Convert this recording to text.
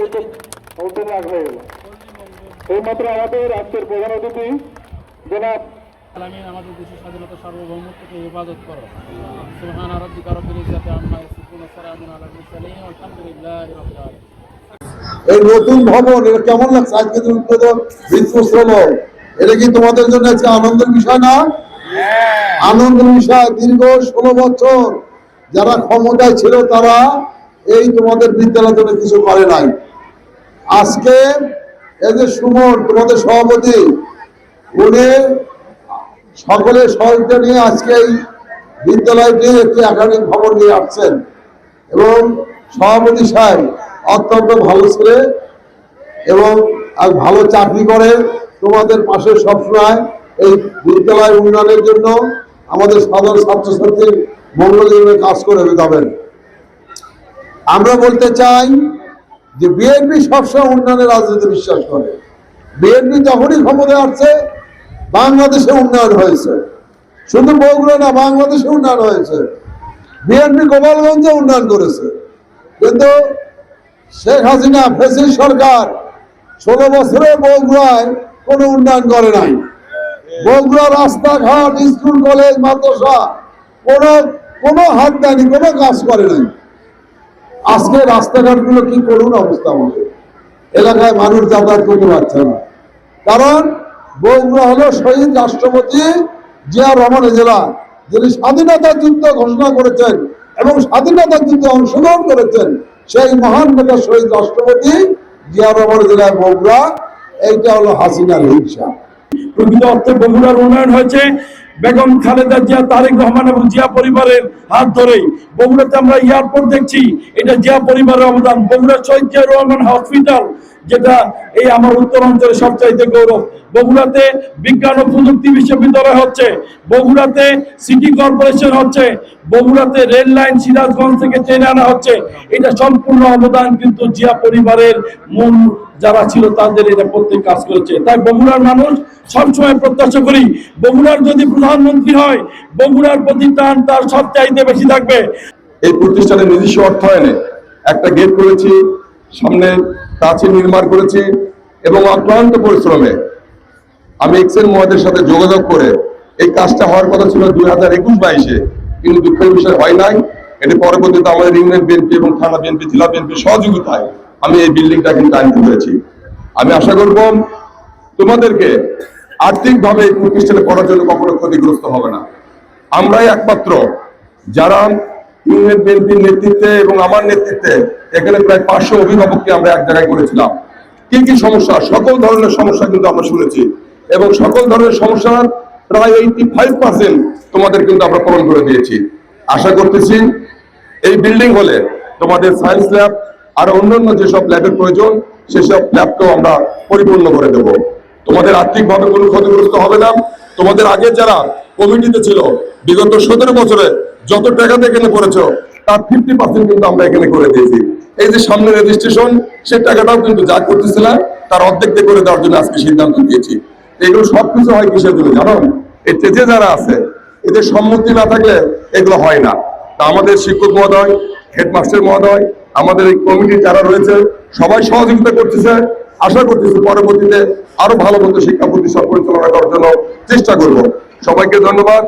হয়ে গেল এইমাত্র আমাদের আজকের প্রধান অতিথি জনাব আলামিন আমাদের দেশের স্বাধীনতা সার্বভৌমত্বকে হেফাজত করো। সুবহান রাব্বিকা রব্বিল ইজ্জাতি আম্মা ইয়াসিফুন ওয়া সালামুন আলাল মুরসালিন আলহামদুলিল্লাহি রাব্বিল আলামিন। এই নতুন ভবন এটা কেমন লাগছে? আজকে যে উদ্বোধন এটা কি তোমাদের জন্য আজকে আনন্দের বিষয় না? আনন্দের বিষয় দীর্ঘ ষোলো বছর যারা ক্ষমতায় ছিল তারা এই তোমাদের বিদ্যালয়ের জন্য কিছু করে নাই। আজকে এই যে সুমন, তোমাদের সভাপতি, উনি সকলের সহযোগিতা নিয়ে আজকে এই বিদ্যালয়টি একটি একাডেমিক ভবন নিয়ে আসছেন। এবং সভাপতি সাহেব অত্যন্ত ভালো ছেলে এবং ভালো চাকরি করে, তোমাদের পাশে সবসময় এই বিদ্যালয় উন্নয়নের জন্য আমাদের সাধারণ ছাত্রছাত্রীর মঙ্গলের জন্য কাজ করে যাবেন। আমরা বলতে চাই যে বিএনপি সবসময় উন্নয়নের রাজনীতি বিশ্বাস করে। বিএনপি যখনই ক্ষমতায় আসছে, বাংলাদেশে উন্নয়ন হয়েছে। শুধু বগুড়া না, বাংলাদেশে উন্নয়ন হয়েছে। বিএনপি গোপালগঞ্জে উন্নয়ন করেছে। কিন্তু শেখ হাসিনা ফেসিল সরকার ষোলো বছরে বগুড়ায় কোনো উন্নয়ন করে নাই। বগুড়া রাস্তাঘাট, স্কুল, কলেজ, মাদ্রাসা কোনো কোনো হাত দেয়নি, কোনো কাজ করে নাই। আজকে রাস্তাঘাটগুলো কি করুন অবস্থা আমাদের? এলাকায় মানুষ যাতায়াত করতে পারছে না। কারণ বগুড়া হলো শহীদ রাষ্ট্রপতি জিয়া রহমানের জেলা, যিনি স্বাধীনতা যুদ্ধ ঘোষণা করেছেন এবং স্বাধীনতা যুদ্ধে অংশগ্রহণ করেছেন, সেই মহান নেতা শহীদ রাষ্ট্রপতি জিয়া রহমানের জেলায় বগুড়া। এইটা হলো হাসিনার হিংসা। প্রকৃত অর্থে বগুড়ার উন্নয়ন হয়েছে। বেগম খালেদা জিয়া, তারেক রহমান এবং জিয়া পরিবারের হাত ধরেই বগুড়াতে আমরা এয়ারপোর্ট দেখছি। এটা জিয়া পরিবারের অবদান। বগুড়া শহীদ জিয়া রহমান হসপিটাল, যেটা এই আমার উত্তর অঞ্চলের সবচাইতে গৌরব। বগুড়াতে বিজ্ঞান ও প্রযুক্তি বিশ্ববিদ্যালয় হচ্ছে, বগুড়াতে সিটি কর্পোরেশন হচ্ছে, বগুড়াতে রেল লাইন সিরাজগঞ্জ থেকে ট্রেনে আনা হচ্ছে। এটা সম্পূর্ণ অবদান কিন্তু জিয়া পরিবারের মূল যারা ছিল তাদের এটা প্রত্যেক কাজ করেছে। তাই বগুড়ার মানুষ সবসময় প্রত্যাশা করি, বগুড়ার যদি প্রধানমন্ত্রী হয়, বগুড়ার প্রতি টান তার সব চাইতে বেশি থাকবে। এই প্রতিষ্ঠানের নিজস্ব অর্থায়নে একটা গেট করেছি, সামনে কাছে নির্মাণ করেছি এবং অক্লান্ত পরিশ্রমে আমি এক্সেল মহাদের সাথে যোগাযোগ করে এই কাজটা হওয়ার কথা ছিল দুই হাজার একুশ বাইশে। কিন্তু দুঃখের বিষয় হয় নাই। এটি পরবর্তীতে আমাদের ইউনিয়ন বিএনপি এবং থানা বিএনপি, জেলা বিএনপি সহযোগিতায় আমি এই বিল্ডিংটা কিন্তু আনতে পেরেছি আমি আশা করব তোমাদেরকে আর্থিকভাবে এই প্রতিষ্ঠানে পড়ার জন্য কখনো ক্ষতিগ্রস্ত হবে না। আমরাই একমাত্র যারা ইউনিয়ন বিএনপির নেতৃত্বে এবং আমার নেতৃত্বে এখানে প্রায় পাঁচশো অভিভাবককে আমরা এক জায়গায় করেছিলাম। কি কি সমস্যা? সকল ধরনের সমস্যা কিন্তু আমরা শুনেছি এবং সকল ধরনের সমস্যার প্রায় এইটি ফাইভ পার্সেন্ট তোমাদের কিন্তু আমরা পূরণ করে দিয়েছি। আশা করতেছি এই বিল্ডিং হলে তোমাদের সায়েন্স ল্যাব আর অন্যান্য যেসব ল্যাবের প্রয়োজন, সেসব ল্যাবকেও আমরা পরিপূর্ণ করে দেব। তোমাদের আর্থিকভাবে কোনো ক্ষতিগ্রস্ত হবে না। তোমাদের আগে যারা কমিটিতে ছিল, বিগত সতেরো বছরে যত টাকাতে এখানে করেছ তার ফিফটি পার্সেন্ট কিন্তু আমরা এখানে করে দিয়েছি। এই যে সামনে রেজিস্ট্রেশন সে টাকাটাও কিন্তু যা করতেছিলাম তার অর্ধেক করে দেওয়ার জন্য আজকে সিদ্ধান্ত দিয়েছি। এগুলো সবকিছু হয় কিসের জন্য জানো? এই তেজে যারা আছে, এদের সম্মতি না থাকলে এগুলো হয় না। তা আমাদের শিক্ষক মহোদয়, হেডমাস্টার মহোদয় আমাদের এই কমিটি যারা রয়েছে, সবাই সহযোগিতা করতেছে। আশা করতেছি পরবর্তীতে আরও ভালো মতো শিক্ষা প্রতিষ্ঠান পরিচালনা করার জন্য চেষ্টা করব। সবাইকে ধন্যবাদ।